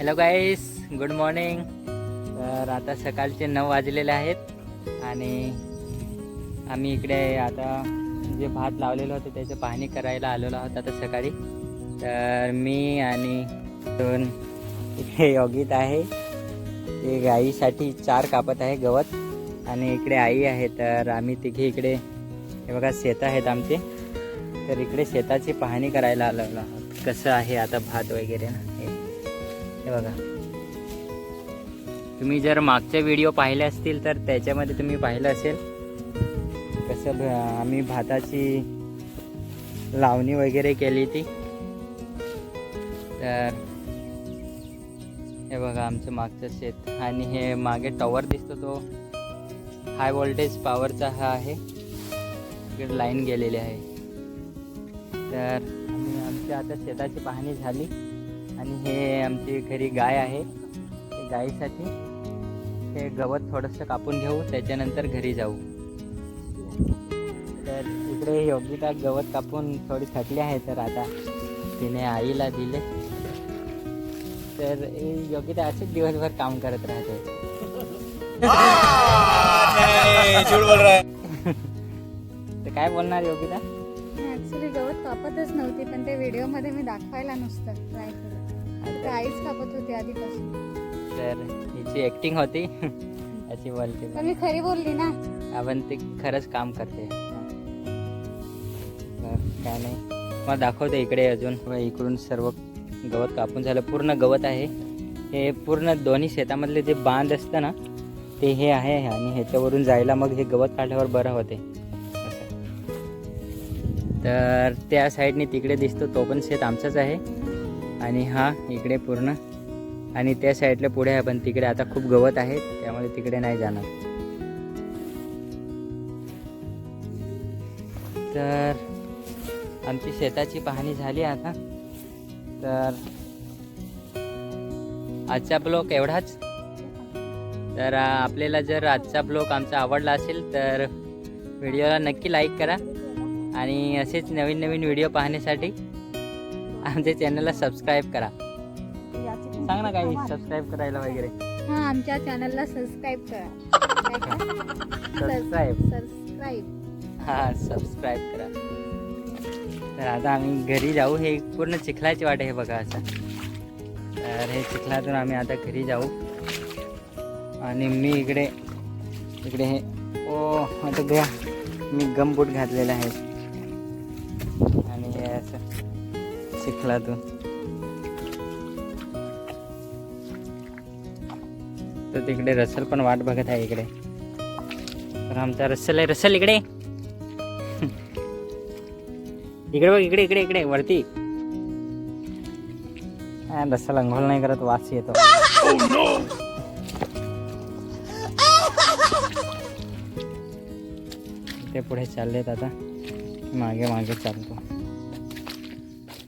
Hello गाईस good morning तर आता सकाळचे नऊ वाजलेले आहेत आणि आम्ही इकडे आता जे भात लावलेलं होतं त्याचं पाहणी करायला आलेलो आहोत आता सकाळी. तर मी आणि दोन इकडे योगित आहे. ते गाईसाठी चार कापत आहे गवत आणि इकडे आई आहे. तर आम्ही तिघे इकडे हे बघा शेत आहेत आमचे. तर इकडे शेताची पाहणी करायला आलेलो आहोत. कसं आहे आता भात वगैरे ना? हे बघा. तुम्ही जर मागचे व्हिडिओ पाहिले असतील तर त्याच्यामध्ये तुम्ही पाहिलं असेल. कसं आम्ही भाताची लावणी वगैरे केली ती. तर हे बघा आमचं मागचं शेत. आणि हे मागे टॉवर दिसतो तो. हाय व्होल्टेज पॉवरचा हा आहे. इकडे लाईन गेलेली आहे. तर आमच्या आता शेताची पाहणी झाली. आणि हे आमची घरी गाय आहे. ते गायीसाठी हे गवत थोडंसं कापून घेऊ त्याच्यानंतर घरी जाऊ. तर इकडे योगिता गवत कापून थोडी थकली आहे तर आता तिने आईला दिले. तर योगिता असेच दिवसभर काम करत राहते. तर काय बोलणार योगिता? ऍक्च्युली गवत कापतच नव्हती पण ते व्हिडिओमध्ये मी दाखवायला नुसतं ट्राय केलं. आईच कापत होती आधीपासून. तर हिची ॲक्टिंग होती. अशी बोलते. पण मी खरी बोलली ना. आपण ते खरंच काम करते. तर काय नाही. मग दाखवते इकडे अजून. इकडून सर्व गवत कापून झालं. पूर्ण गवत आहे. हे पूर्ण दोन्ही शेतामधले जे बांध असतं ना ते हे आहे आणि ह्याच्यावरून जायला मग हे गवत काढल्यावर बरं होते. असं. तर त्या साईडने तिकडे दिसतो. तो पण शेत आमचाच आहे. आणि हा इकडे पूर्ण. आणि त्या साईडला पुढे आहे पण तिकडे आता खूप गवत आहे त्यामुळे तिकडे नाही जाणार. तर आमची शेताची पाहणी झाली आता. तर आजचा ब्लॉग एवढाच. तर आपल्याला जर आजचा ब्लॉग आमचा आवडला असेल तर व्हिडिओला नक्की लाईक करा. आणि असेच नवीन नवीन व्हिडिओ पाहण्यासाठी आमच्या चॅनलला सबस्क्राईब करा. सांग ना काही सबस्क्राईब करायला वगैरे. हा आमच्या चॅनलला सबस्क्राईब करा. सबस्क्राईब सबस्क्राईब हा सबस्क्राईब करा. तर आता आम्ही घरी जाऊ. हे पूर्ण चिखलाची वाट आहे बघा असं तर हे चिखलातून आम्ही आता घरी जाऊ. आणि मी इकडे इकडे हे ओ आता घ्या मी गमबूट घातलेला आहे. आणि हे शिकला तू. तर तिकडे रसल पण वाट बघत आहे इकडे. तर आमचा रसल आहे रसल इकडे. इकडे बघ इकडे इकडे इकडे वरती. रसल अंघोल अंघोळ नाही करत वास येतो. ते पुढे चाललेत आता. मागे मागे चालतो.